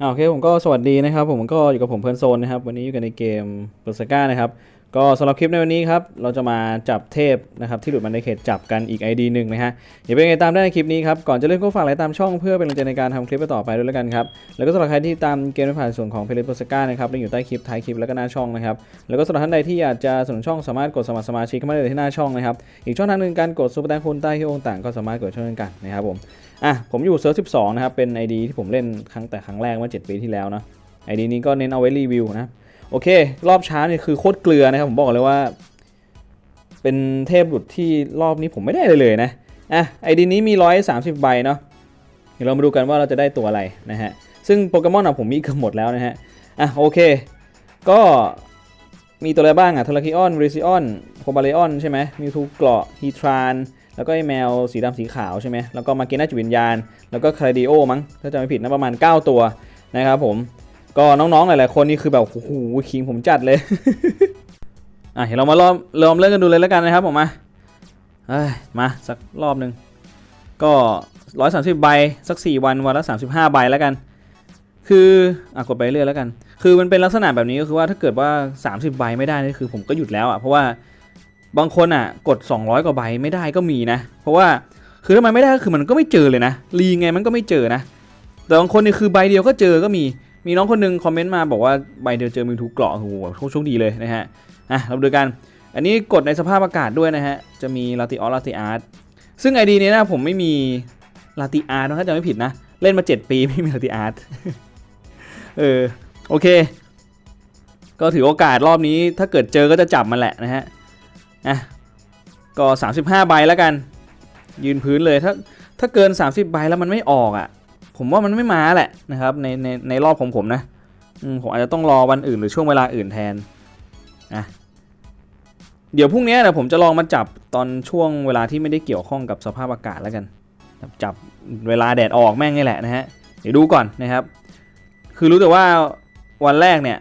อ่าโอเคผมก็สวัสดีนะครับ ผมก็อยู่กับผมเพื่อนโซนนะครับ วันนี้อยู่กันในเกมเบอร์สก้านะครับ ก็สำหรับคลิปในวันนี้ครับ เราจะมาจับเทพนะครับที่หลุดมาในเขตจับกันอีก ID หนึ่งนะฮะเดี๋ยวเป็นไงตามได้ในคลิปนี้ครับ ก่อนจะเริ่มก็ฝากไลค์ตามช่องเพื่อเป็นกำลังใจในการทำคลิปต่อไปด้วยแล้วกันครับ แล้วก็สำหรับใครที่ตามเกมผ่านส่วนของเพลย์เบอร์สก้านะครับลิงก์อยู่ใต้คลิปท้ายคลิปแล้วก็หน้าช่องนะครับ แล้วก็สำหรับท่านใดที่อยากจะสนับสนุนช่องสามารถกดสมัครสมาชิกเข้ามาได้เลยที่หน้าช่องนะครับ อีกช่องทางหนึ่งการกดซุปเปอร์แตงคุณใต้ที่องต่างก็สามารถกดช่วยกันนะครับผม อะผมอยู่เซิร์ฟ12นะครับเป็น ID ที่ผมเล่นครั้งแต่ครั้งแรกเมื่อ 7 ปีที่แล้วนะไอดีนี้ก็เน้นเอาไว้รีวิวนะ โอเค รอบเช้าเนี่ยคือโคตรเกลือนะครับ ผมบอกเลยว่า เป็นเทพหลุดที่รอบนี้ผมไม่ได้เลยเลยนะอะไอดีนี้มี 130 ใบเนาะเดี๋ยวเรามาดูกันว่าเราจะได้ตัวอะไรนะฮะ ซึ่งโปเกมอนอะผมมีเกือบหมดแล้วนะฮะ อะโอเค ก็มีตัวอะไรบ้างอะทาราคิออนริซิออนโคบาเลออนใช่ไหมมิวทูเกราะฮีทราน แล้วก็ไอแมวสีดำสีขาวใช่ไหมแล้วก็มาเกน่าจิตวิญญาณ แล้วก็คาร์ดิโอมั้งถ้าจำไม่ผิดนะประมาณ 9 ตัวนะครับผม ก็น้องๆหลายๆคนนี่คือแบบโอ้โหคิงผมจัดเลย อะเดี๋ยวเรามาลองลองเล่นกันดูเลยแล้วกันนะครับผมมาเอ้ยมาสักรอบหนึ่งก็130ใบสัก4วันวันละ35ใบแล้วกัน คืออะกดไปเรื่อยแล้วกัน คือมันเป็นลักษณะแบบนี้ก็คือว่าถ้าเกิดว่า30ใบไม่ได้นี่คือผมก็หยุดแล้วอะเพราะว่าบางคนอะกด 200 กว่าใบไม่ได้ก็มีนะ เพราะว่าคือถ้ามันไม่ได้ก็คือมันก็ไม่เจอเลยนะรีไงมันก็ไม่เจอนะ แต่บางคนนี่คือใบเดียวก็เจอก็มี มีน้องคนหนึงคอมเมนต์มาบอกว่าใบเดียวเจอมิวทูเกราะโอ้โหโชคดีเลยนะฮะอะเราดูกันอันนี้กดในสภาพอากาศด้วยนะฮะ จะมีลาติออสลาติอาร์ตซึ่งไอดีนี้นะผมไม่มีลาติอาร์ตนะถ้าจำไม่ผิดนะ เล่นมา 7 ปีไม่มีลาติอาร์ตเออโอเค ก็ถือโอกาสรอบนี้ถ้าเกิดเจอก็จะจับมันแหละนะฮะอะก็ 35 ใบแล้วกัน ยืนพื้นเลยถ้าถ้าเกิน 30 ใบแล้วมันไม่ออกอะ ผมว่ามันไม่มาแหละนะครับในในในรอบของผมนะผมอาจจะต้องรอวันอื่นหรือช่วงเวลาอื่นแทนอะเดี๋ยวพรุ่งนี้นะผมจะลองมาจับตอนช่วงเวลาที่ไม่ได้เกี่ยวข้องกับสภาพอากาศแล้วกัน จับเวลาแดดออกแม่งนี่แหละนะฮะเดี๋ยวดูก่อนนะครับ คือรู้แต่ว่าวันแรกเนี่ย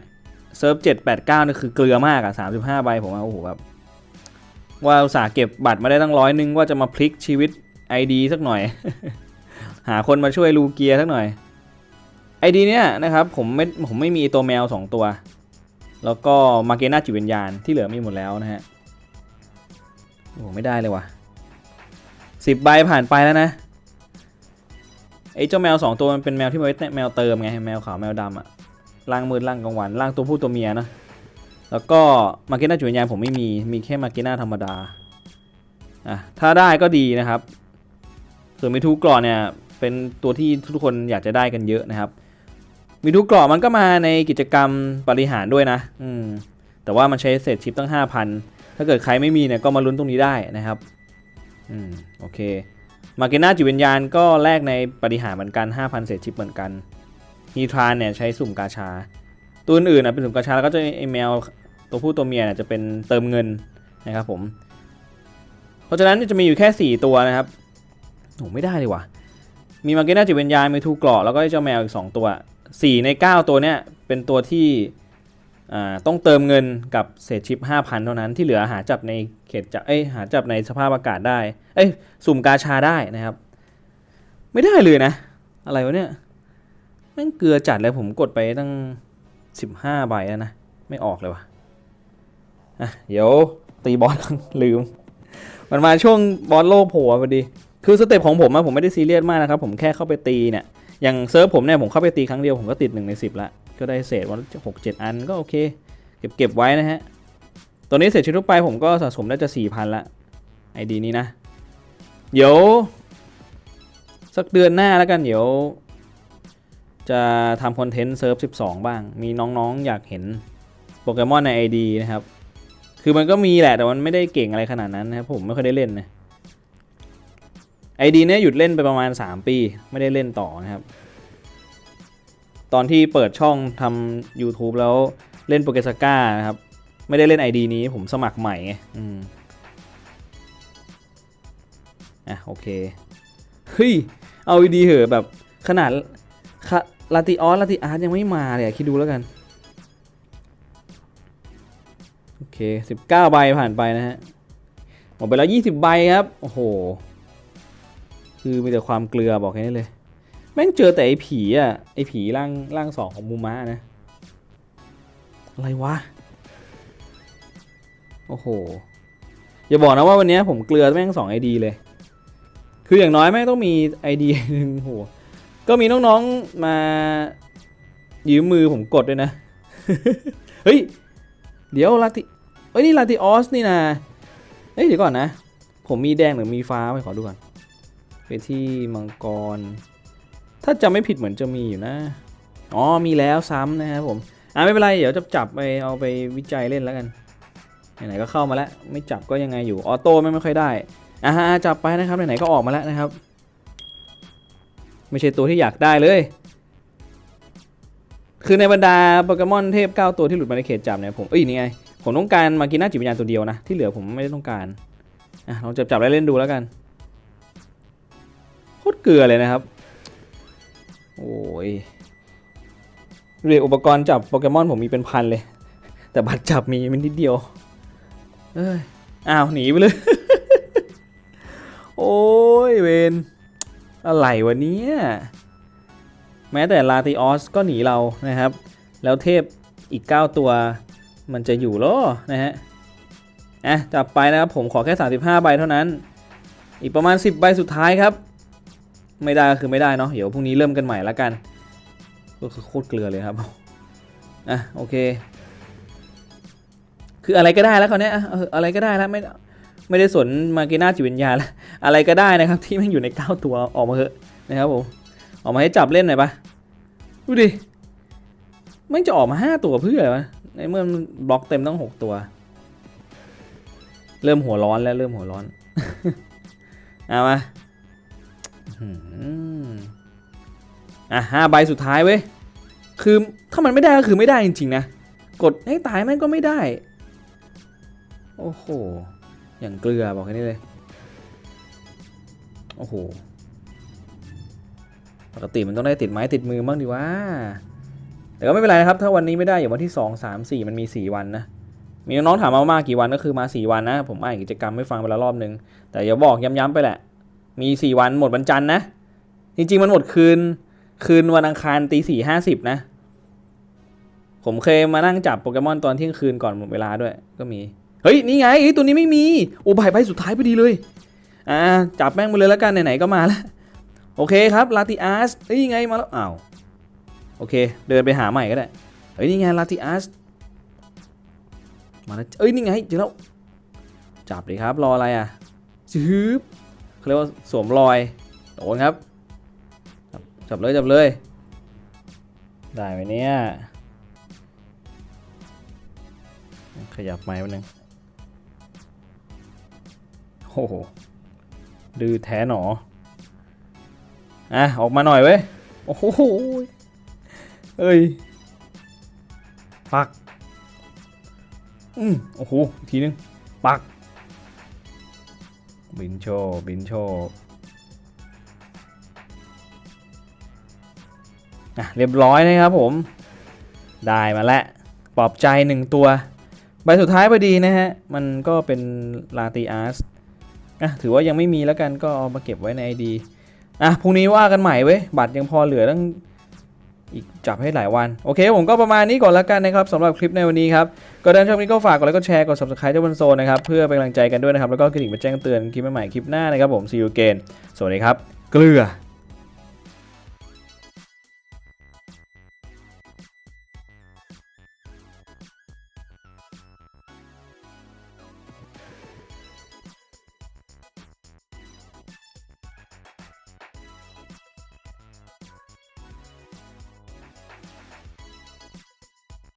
เซิร์ฟเจ็ดแปดเก้านี่คือเกลือมากอะสามสิบห้าใบผมว่าโอ้โหแบบว่าอุตส่าห์เก็บบัตรมาได้ตั้งร้อยนึงว่าจะมาพลิกชีวิต ID สักหน่อย หาคนมาช่วยลูเกียร์สักหน่อยไอดีเนี้ยนะครับผมไม่ผมไม่มีตัวแมว 2 ตัว แล้วก็มาเกน่าจิตวิญญาณที่เหลือมีหมดแล้วนะฮะโอ้ไม่ได้เลยว่ะสิบใบผ่านไปแล้วนะไอเจ้าแมว 2 ตัวมันเป็นแมวที่มันไว้แมวเติมไงแมวขาวแมวดำอะล่างมืดล่างกลางวันล่างตัวผู้ตัวเมียนะแล้วก็มาเกน่าจิตวิญญาณผมไม่มีมีแค่มาเกน่าธรรมดาอะถ้าได้ก็ดีนะครับ ส่วนมิทูกรอเนี่ย เป็นตัวที่ทุกคนอยากจะได้กันเยอะนะครับมิทูกกรอบมันก็มาในกิจกรรมบริหารด้วยนะอืมแต่ว่ามันใช้เศษชิปตั้ง 5,000 ถ้าเกิดใครไม่มีเนี่ยก็มาลุ้นตรงนี้ได้นะครับอืมโอเคมาเกน่าจิตวิญญาณก็แลกในปฏิหารเหมือนกัน 5,000 เศษชิปเหมือนกันฮีทรานเนี่ยใช้สุ่มกาชา ตัวอื่นๆนะเป็นสุ่มกาชาแล้วก็จะไอแมวตัวผู้ตัวเมียเนี่ยจะเป็นเติมเงินนะครับผม เพราะฉะนั้นจะมีอยู่แค่ 4 ตัวนะครับโอ้ไม่ได้เลยว่ะ มีมาเกน่าจิตวิญญาณมีทูกราะแล้วก็เจ้าแมวอีก 2 ตัว 4 ใน 9 ตัวเนี้ยเป็นตัวที่ต้องเติมเงินกับเศษชิป 5,000 เท่านั้นที่เหลือหาจับในเขตจับเอ้ยหาจับในสภาพอากาศได้เอ้ยสุ่มกาชาได้นะครับ ไม่ได้เลยนะ อะไรวะเนี่ยแม่งเกลือจัดเลยผมกดไปตั้ง 15 ใบแล้วนะ ไม่ออกเลยวะอะเดี๋ยวตีบอลลืม มันมาช่วงบอลโลกโผล่พอดี คือสเต็ปของผมอะผมไม่ได้ซีเรียสมากนะครับ ผมแค่เข้าไปตีเนี่ยอย่างเซิร์ฟผมเนี่ยผมเข้าไปตีครั้งเดียวผมก็ติด1ใน10ละก็ได้เศษวันหกเจ็ดอันก็โอเค เก็บเก็บไว้นะฮะตัวนี้เสร็จชิ้นทั่วไปผมก็สะสมได้จะ4,000ละไอดีนี้นะ เดี๋ยว สักเดือนหน้าแล้วกันเดี๋ยว จะทำคอนเทนต์เซิร์ฟ12 บ้าง มีน้องๆ อยากเห็นโปเกมอนใน ID นะครับ คือมันก็มีแหละแต่มันไม่ได้เก่งอะไรขนาดนั้นนะครับผมไม่ค่อยได้เล่นนะ ไอดีเนี่ยหยุดเล่นไปประมาณ 3 ปี ไม่ได้เล่นต่อนะครับ ตอนที่เปิดช่องทำ YouTube แล้วเล่นโปเกสก้านะครับ ไม่ได้เล่น ID นี้ผมสมัครใหม่ไงอืมอะโอเค เฮ้ย เอาดีเหอะแบบขนาดลาติออสลาติอาร์ตยังไม่มาเลยคิดดูแล้วกัน โอเค 19 ใบผ่านไปนะฮะ หมดไปแล้ว 20 ใบครับ โอ้โห คือมีแต่ความเกลือบอกแค่นี้เลย แม่งเจอแต่ไอ้ผีอะ ไอ้ผีร่างร่างสองของมูมะนะ อะไรวะ โอ้โห อย่าบอกนะว่าวันนี้ผมเกลือแม่งสองไอดีเลย คืออย่างน้อยแม่งต้องมีไอดีหนึ่งโห ก็มีน้องๆมายืมมือผมกดด้วยนะ เฮ้ย เดี๋ยวลาติเอ้ยนี่ลาติออสนี่นะเฮ้ยเดี๋ยวก่อนนะ ผมมีแดงหรือมีฟ้าไปขอดูก่อน ไปที่มังกร ถ้าจำไม่ผิดเหมือนจะมีอยู่นะ อ๋อ มีแล้วซ้ำนะครับผม อะไม่เป็นไร เดี๋ยวจะจับไปเอาไปวิจัยเล่นแล้วกัน ไหนๆก็เข้ามาแล้ว ไม่จับก็ยังไงอยู่ ออโต้ไม่ไม่ค่อยได้ อะฮะจับไปนะครับ ไหนๆก็ออกมาแล้วนะครับ ไม่ใช่ตัวที่อยากได้เลย คือในบรรดาโปเกมอนเทพ 9 ตัวที่หลุดมาในเขตจับเนี่ยผม เอ้ยนี่ไง ผมต้องการมากิน่าจิตวิญญาณตัวเดียวนะ ที่เหลือผมไม่ได้ต้องการ อะลองจับจับๆเล่นๆดูแล้วกัน ตรเกลือเลยนะครับ โอ้ยเรียกอุปกรณ์จับโปเกมอนผมมีเป็นพันเลย แต่บัตรจับมีมันนิดเดียว เอ้ย อ้าว หนีไปเลย โอ้ยเวนอะไรวะเนี้ยแม้แต่ลาติออสก็หนีเรานะครับ แล้วเทพอีก 9 ตัวมันจะอยู่หรอนะฮะอะจับไปนะครับผมขอแค่ 35 ใบเท่านั้น อีกประมาณ 10 ใบสุดท้ายครับ ไม่ได้ก็คือไม่ได้เนาะเดี๋ยวพรุ่งนี้เริ่มกันใหม่ล้วกัน ก็คือโคตรเกลือเลยครับอะโอเค คืออะไรก็ได้แล้วคราวเนี้ยอะไรก็ได้แล้วไม่ไม่ได้สนมากิน่าจิวิญญาแล้วอะไรก็ได้นะครับ ที่มันอยู่ใน9ตัวออกมาเถอะนะครับผมออกมาให้จับเล่นหน่อยปะดูดิมันจะออกมา5ตัวเพื่ออะไรวะในเมื่อมันบล็อกเต็มตั้ง6ตัว เริ่มหัวร้อนแล้วเริ่มหัวร้อน เอามา อะห้าใบสุดท้ายเว้ย คือถ้ามันไม่ได้ก็คือไม่ได้จริงๆนะ กดให้ตายแม่งก็ไม่ได้ โอ้โห อย่างเกลือบอกแค่นี้เลย โอ้โห ปกติมันต้องได้ติดไม้ติดมือบ้างดีว่า แต่ก็ไม่เป็นไรนะครับ ถ้าวันนี้ไม่ได้อย่างวันที่2 3 4มันมี4วันนะมีน้องๆถามมาว่ามากี่วันก็คือมา 4 วันนะ ผมอ่านกิจกรรมไม่ฟังไปล้วรอบนึง แต่อย่าบอกย้ำๆไปแหละ มี 4 วันหมดวันจันทร์นะ จริง ๆ มันหมดคืน คืนวันอังคารตีสี่ห้าสิบนะ ผมเคยมานั่งจับโปเกมอนตอนเที่ยงคืนก่อนหมดเวลาด้วย ก็มี เฮ้ย นี่ไงเฮ้ตัวนี้ไม่มี โอ้ใบใบสุดท้ายพอดีเลย อ่า จับแม่งมาเลยแล้วกัน ไหน ๆ ก็มาแล้ว โอเคครับลาติอาสเฮ้ยไงมาแล้ว อ้าว โอเค เดินไปหาใหม่ก็ได้ เฮ้ย นี่ไงลาติอาสมาแล้ว เอ้ย นี่ไงเจอแล้ว จับเลยครับ รออะไรอะชืบ เรียกว่าสวมรอยโดนครับ จับเลยจับเลย ได้ไหมเนี่ย ขยับไม้วันนึงโอ้โหดื้อแท้หนอ อะ ออกมาหน่อยเว้ย โอ้โหเอ้ยปัก อืมโอ้โหอีกทีนึง ปัก บินโชว์บินโชว์อะเรียบร้อยนะครับผม ได้มาแล้วปลอบใจหนึ่งตัว ใบสุดท้ายพอดีนะฮะ มันก็เป็นลาติอาร์สอะถือว่ายังไม่มีแล้วกันก็เอามาเก็บไว้ใน ID อะพรุ่งนี้ว่ากันใหม่เว้ย บัตรยังพอเหลือตั้ง อีกจับให้หลายวัน โอเค ผมก็ประมาณนี้ก่อนแล้วกันนะครับสำหรับคลิปในวันนี้ครับก็ด้านช่องนี้ก็ฝากกดไลค์กดแชร์กด subscribe เจ้าบนโซนนะครับ เพื่อเป็นกำลังใจกันด้วยนะครับ แล้วก็กระดิ่งมาแจ้งเตือนคลิปใหม่ๆคลิปหน้านะครับผม see you again สวัสดีครับ เกลือ